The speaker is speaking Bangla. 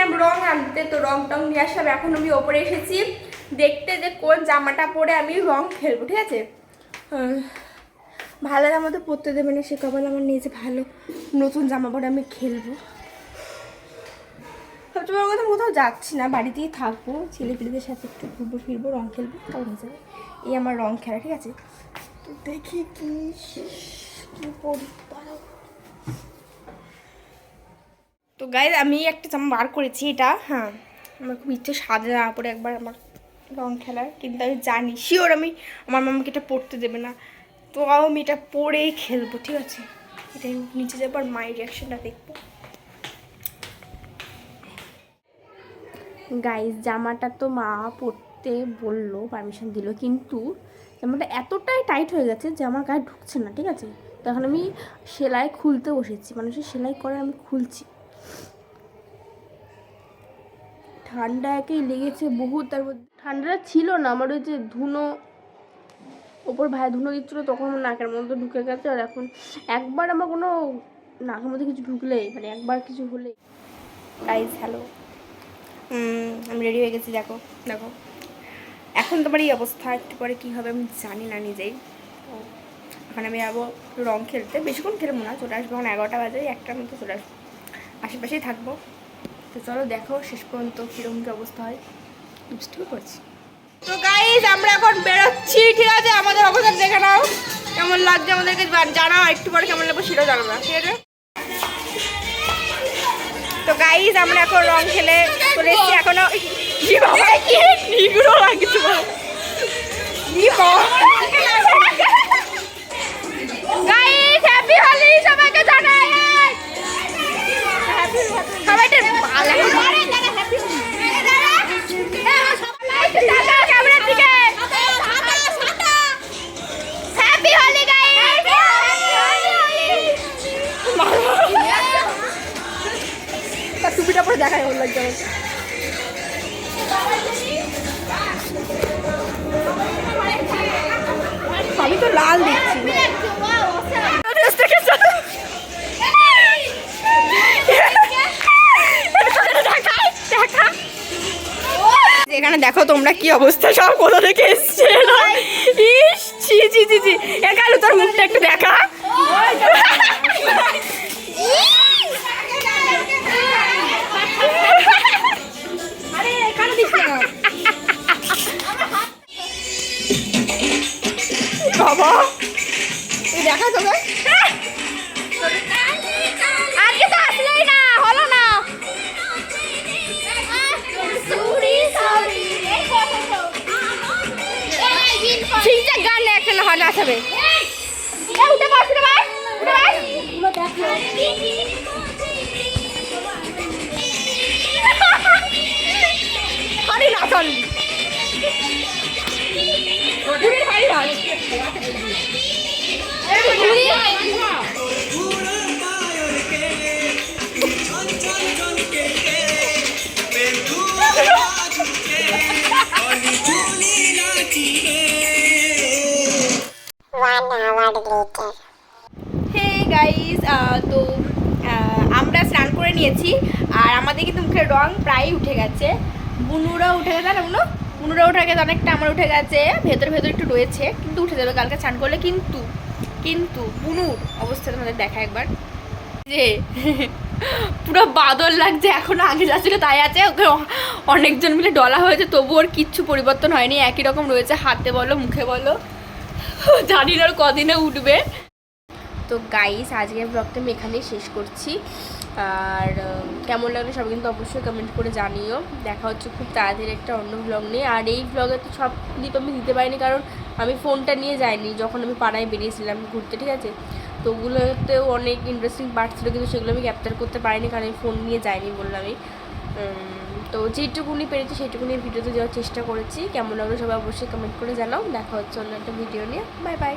গেছিলাম রং আনতে, তো রং টং নিয়ে আসলাম এখন আমি ওপরে এসেছি। দেখতে যে কোন জামাটা পরে আমি রং খেলব, ঠিক আছে? ভালো জামা তো পরতে দেবে না, সে কবল আমার নিজে ভালো নতুন জামা পরে আমি খেলব। সবচেয়ে বড় কথা, কোথাও যাচ্ছি না, বাড়িতেই থাকব, ছেলেপিলেদের সাথে একটু ঘুরবো, ফিরবো, রং খেলব তাও হয়ে যাবে। এই আমার রং খেলা, ঠিক আছে? তো দেখি কি কি পড়ি তো গাইজ আমি একটা জামা বার করেছি এটা হ্যাঁ আমার খুব ইচ্ছে সাদা জামা পরে একবার আমার রং খেলার, কিন্তু আমি জানি শিওর আমি আমার মামাকে এটা পরতে দেবে না, তো আমি এটা পরেই খেলব, ঠিক আছে? এটা নিচে যাব আর মায়ের রিয়াকশনটা দেখব। গাইজ জামাটা তো মা পরতে বলল পারমিশন দিল, কিন্তু জামাটা এতটাই টাইট হয়ে গেছে যে আমার গায়ে ঢুকছে না, ঠিক আছে? তখন আমি সেলাই খুলতে বসেছি, মানুষের সেলাই করে আমি খুলছি। ঠান্ডা একেই লেগেছে বহুত, তার মধ্যে ঠান্ডাটা ছিল না, আমার ওই যে ধুনো, ওপর ভাই ধুনো দিচ্ছিল, তখন আমার নাকের মধ্যে ঢুকে গেছে, আর এখন একবার আমার কোনো নাকের মধ্যে কিছু ঢুকলেই মানে একবার কিছু হলেই। গাইজ হ্যালো আমি রেডি হয়ে গেছি, দেখো দেখো। এখন তোমার এই অবস্থা, একটু পরে কী হবে আমি জানি না নিজেই। তো এখন আমি যাব রং খেলতে, বেশিক্ষণ খেলব না, চলে আসব এখন এগারোটা বাজে একটার মতো চলে আসব। আশেপাশেই থাকব। তো চলো দেখো শেষ পর্যন্ত কীরকম কী অবস্থা হয়। বুঝতেও পারছি। তো গাইজ আমরা এখন বেরোচ্ছি ঠিক আছে? আমাদের অবস্থা দেখে নাও। কেমন লাগছে আমাদেরকে জানাও একটু পরে কেমন লাগবে সেটাও জানাব ঠিক আছে? তো গাইজ আমরা এখন রং খেলে চলে এসেছি। এখনও নিগুলো লাগছে গাইজ হ্যাপি হোলি সবাইকে! দেখায় ওর লাগছে তো লাল দেখছি। এখানে দেখো তোমরা কি অবস্থা, সব কোথা থেকে এসছে ইস, ছি একালু তোর মুখটা একটু দেখা। আজকে তো আসলেই না, হলো না। ঠিকঠাক গান একটা না হয় নাচাবে উঠে বস নাচন ঘুরির গাইস তো আমরা স্নান করে নিয়েছি আর আমাদের কিন্তু মুখের রং প্রায় উঠে গেছে। বুনুরা উঠে গেছে না বুনুরা উঠে গেছে অনেকটা আমার উঠে গেছে, ভেতর ভেতর একটু রয়েছে, কিন্তু উঠে যাবে, কালকে স্নান করলে কিন্তু কিন্তু বুনুর অবস্থা তোমাদের দেখা একবার। যে পুরো বাদল লাগছে, এখনও আগে যাচ্ছিল তাই আছে, ওকে অনেকজন মিলে ডলা হয়েছে তবু ওর কিচ্ছু পরিবর্তন হয়নি, একই রকম রয়েছে, হাতে বলো, মুখে বলো, জানি না কদিনে উঠবে। তো গাইস আজকের ব্লগটা আমি এখানেই শেষ করছি। আর কেমন লাগল সবাই কিন্তু অবশ্যই কমেন্ট করে জানিও। দেখা হচ্ছে খুব তাড়াতাড়ি একটা অন্য ব্লগ নিয়ে। আর এই ব্লগে তো সব ক্লিপ আমি দিতে পারিনি কারণ আমি ফোনটা নিয়ে যাইনি, যখন আমি পাড়ায় বেরিয়েছিলাম ঘুরতে, ঠিক আছে? তো ওগুলোতেও অনেক ইন্টারেস্টিং পার্ট ছিল, কিন্তু সেগুলো আমি ক্যাপচার করতে পারিনি কারণ আমি ফোন নিয়ে যাইনি বললাম আমি। তো যেটুকুনি পেরেছি সেইটুকুনি ভিডিওতে দেওয়ার চেষ্টা করেছি। কেমন লাগল সবাই অবশ্যই কমেন্ট করে জানাও। দেখা হচ্ছে অন্য একটা ভিডিও নিয়ে। Bye bye